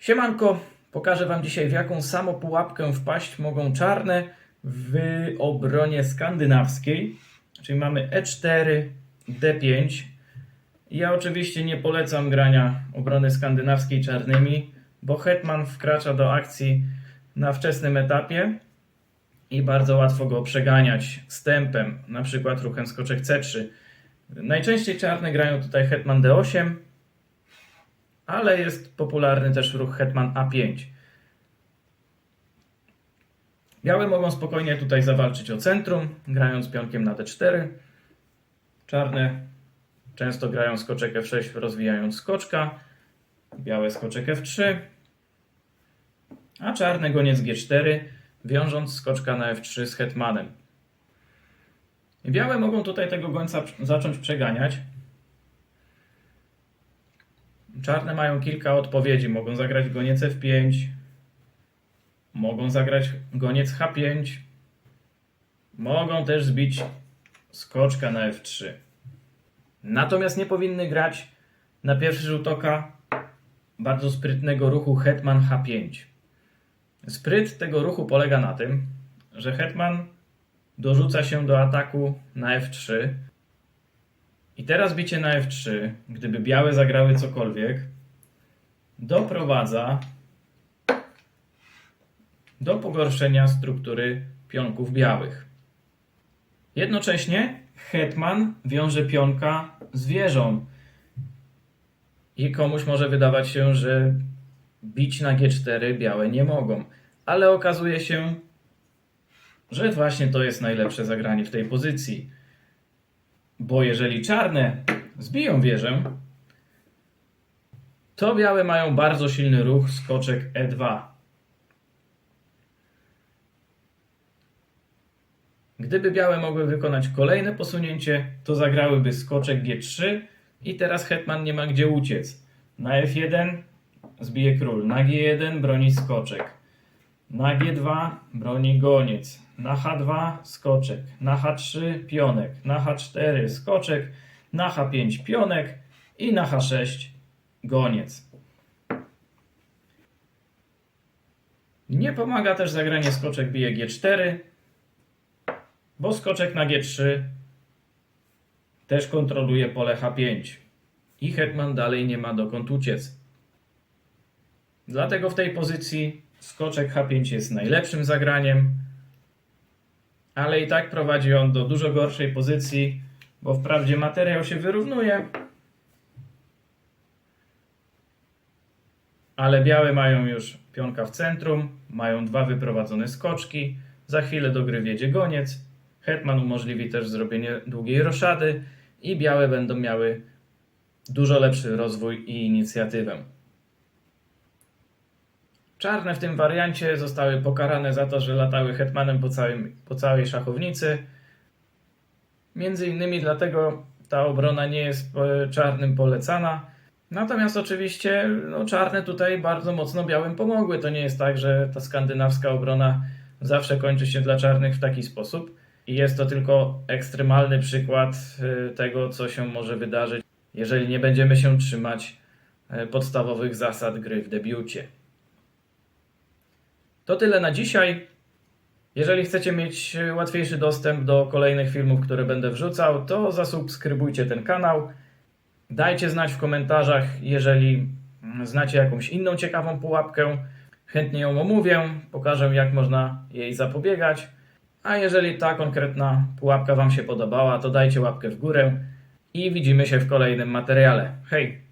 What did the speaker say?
Siemanko, pokażę Wam dzisiaj w jaką samo pułapkę wpaść mogą czarne w obronie skandynawskiej. Czyli mamy E4, D5. Ja oczywiście nie polecam grania obrony skandynawskiej czarnymi, bo hetman wkracza do akcji na wczesnym etapie i bardzo łatwo go przeganiać stępem, na przykład ruchem skoczek C3. Najczęściej czarne grają tutaj hetman D8, ale jest popularny też ruch hetman A5. Białe mogą spokojnie tutaj zawalczyć o centrum, grając pionkiem na D4. Czarne często grają skoczek F6, rozwijając skoczka. Białe skoczek F3. A czarne goniec G4, wiążąc skoczka na F3 z hetmanem. Białe mogą tutaj tego gońca zacząć przeganiać. Czarne mają kilka odpowiedzi. Mogą zagrać goniec F5, mogą zagrać goniec H5, mogą też zbić skoczka na F3. Natomiast nie powinny grać na pierwszy rzut oka bardzo sprytnego ruchu hetman H5. Spryt tego ruchu polega na tym, że hetman dorzuca się do ataku na F3, i teraz bicie na F3, gdyby białe zagrały cokolwiek, doprowadza do pogorszenia struktury pionków białych. Jednocześnie hetman wiąże pionka z wieżą. I komuś może wydawać się, że bić na G4 białe nie mogą. Ale okazuje się, że właśnie to jest najlepsze zagranie w tej pozycji. Bo jeżeli czarne zbiją wieżę, to białe mają bardzo silny ruch skoczek E2. Gdyby białe mogły wykonać kolejne posunięcie, to zagrałyby skoczek G3 i teraz hetman nie ma gdzie uciec. Na F1 zbije król, na G1 broni skoczek, na G2 broni goniec, na H2 skoczek, na H3 pionek, na H4 skoczek, na H5 pionek i na H6 goniec. Nie pomaga też zagranie skoczek bije G4, bo skoczek na G3 też kontroluje pole H5 i hetman dalej nie ma dokąd uciec. Dlatego w tej pozycji skoczek H5 jest najlepszym zagraniem, ale i tak prowadzi on do dużo gorszej pozycji, bo wprawdzie materiał się wyrównuje, ale białe mają już pionka w centrum, mają dwa wyprowadzone skoczki, za chwilę do gry wiedzie goniec, hetman umożliwi też zrobienie długiej roszady i białe będą miały dużo lepszy rozwój i inicjatywę. Czarne w tym wariancie zostały pokarane za to, że latały hetmanem po, całym, po całej szachownicy. Między innymi dlatego ta obrona nie jest czarnym polecana. Natomiast oczywiście no, czarne tutaj bardzo mocno białym pomogły. To nie jest tak, że ta skandynawska obrona zawsze kończy się dla czarnych w taki sposób. I jest to tylko ekstremalny przykład e, tego, co się może wydarzyć, jeżeli nie będziemy się trzymać e, podstawowych zasad gry w debiucie. To tyle na dzisiaj. Jeżeli chcecie mieć łatwiejszy dostęp do kolejnych filmów, które będę wrzucał, to zasubskrybujcie ten kanał. Dajcie znać w komentarzach, jeżeli znacie jakąś inną ciekawą pułapkę. Chętnie ją omówię, pokażę jak można jej zapobiegać. A jeżeli ta konkretna pułapka Wam się podobała, to dajcie łapkę w górę i widzimy się w kolejnym materiale. Hej!